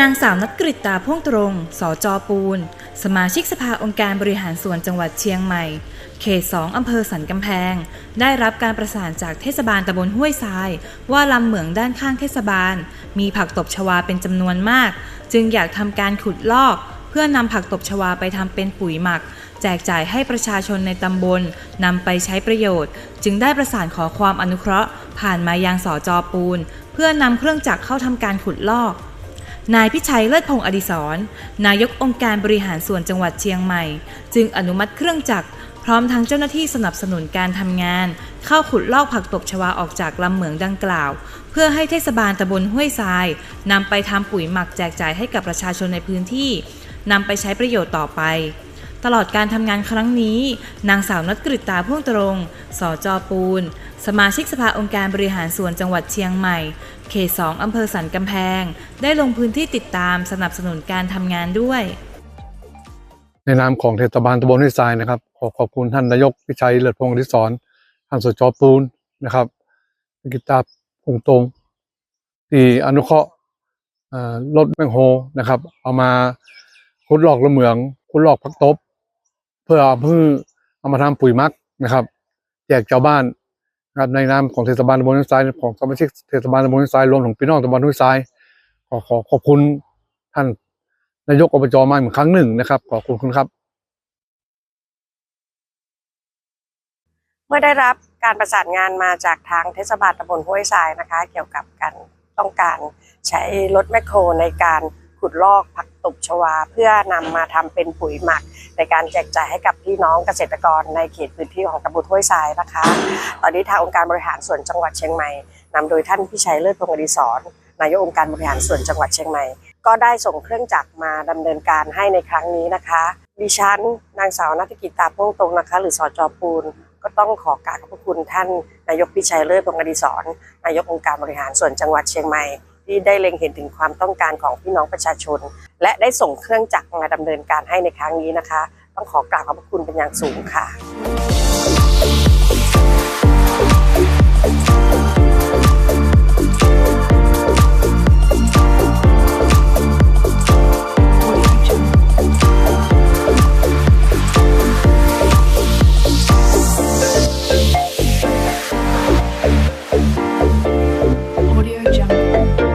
นางสาวนัทกฤตตาพ่วงตรง สจปูน สมาชิกสภาองค์การบริหารส่วนจังหวัดเชียงใหม่ เขต 2 อำเภอสันกำแพง ได้รับการประสานจากเทศบาลตำบลห้วยทราย ว่าลำเหมืองด้านข้างเทศบาล มีผักตบชวาเป็นจำนวนมาก จึงอยากทำการขุดลอก เพื่อนำผักตบชวาไปทำเป็นปุ๋ยหมัก แจกจ่ายให้ประชาชนในตำบลนำไปใช้ประโยชน์ จึงได้ประสานขอความอนุเคราะห์ ผ่านมายังสจปูน เพื่อนำเครื่องจักรเข้าทำการขุดลอก นายพิชัยเลิศพงศ์อดิศรนายกองค์การบริหารส่วนจังหวัดเชียงใหม่ จึงอนุมัติเครื่องจักรพร้อมทั้งเจ้าหน้าที่สนับสนุนการทำงาน เข้าขุดลอกผักตบชวาออกจากลำเหมืองดังกล่าว เพื่อให้เทศบาลตำบลห้วยทรายนำไปทำปุ๋ยหมักแจกจ่ายให้กับประชาชนในพื้นที่นำไปใช้ประโยชน์ต่อไปตลอดการทำงานครั้งนี้ นางสาวนัทกฤตตาพ่วงตรงสจปูน สมาชิกสภาองค์การบริหารส่วนจังหวัดเชียงใหม่ เขต2อำเภอสันกำแพง ได้ลงพื้นที่ติดตามสนับสนุนการทำงานด้วย ในนามของเทศบาลตำบลห้วยทรายนะครับ ขอขอบคุณท่านนายกพิชัยเลิศพงศ์อดิศรท่านสจปูนนะครับกิตาพงตรงที่อนุเคราะห์รถแมงโฮนะครับ เอามาขุดหลอกละเหมืองขุดหลอกพักตบ เพื่อเอาพื่อเอามาทำปุ๋ยมักนะครับ แจกชาวบ้าน ครับในนามของเทศบาลตำบลห้วยทรายของสมาชิกเทศบาลตำบลห้วยทรายรวมถึงพี่น้องตำบลห้วยทรายขอขอขอบคุณท่านนายกอบจมาอีกครั้งหนึ่งนะครับ ขอบคุณครับ เมื่อได้รับการประสานงานมาจากทางเทศบาลตำบลห้วยทรายนะคะ เกี่ยวกับการต้องการใช้รถแมคโครในการ ขุดลอกผักตบชวา เพื่อนำมาทำเป็นปุ๋ยหมัก ในการแจกจ่ายให้กับพี่น้องเกษตรกรในเขตพื้นที่ของตำบลห้วยทรายนะคะ ตอนนี้ทางองค์การบริหารส่วนจังหวัดเชียงใหม่นำโดยท่านพิชัยเลิศพงศ์อดิศรนายกองค์การบริหารส่วนจังหวัดเชียงใหม่ ก็ได้ส่งเครื่องจักรมาดำเนินการให้ในครั้งนี้นะคะ ดิฉัน นางสาวนัฐกิจตาพ่งตรงนะคะ หรือสจปูน ก็ต้องขอกราบขอบพระคุณท่าน นายกพิชัยเลิศพงศ์อดิศรนายกองค์การบริหารส่วนจังหวัดเชียงใหม่ ที่ได้เล็งเห็นถึงความต้องการของพี่น้องประชาชน และได้ส่งเครื่องจักรมาดำเนินการให้ในครั้งนี้นะคะ ต้องขอกราบขอบพระคุณเป็นอย่างสูงค่ะ Audio Jungle.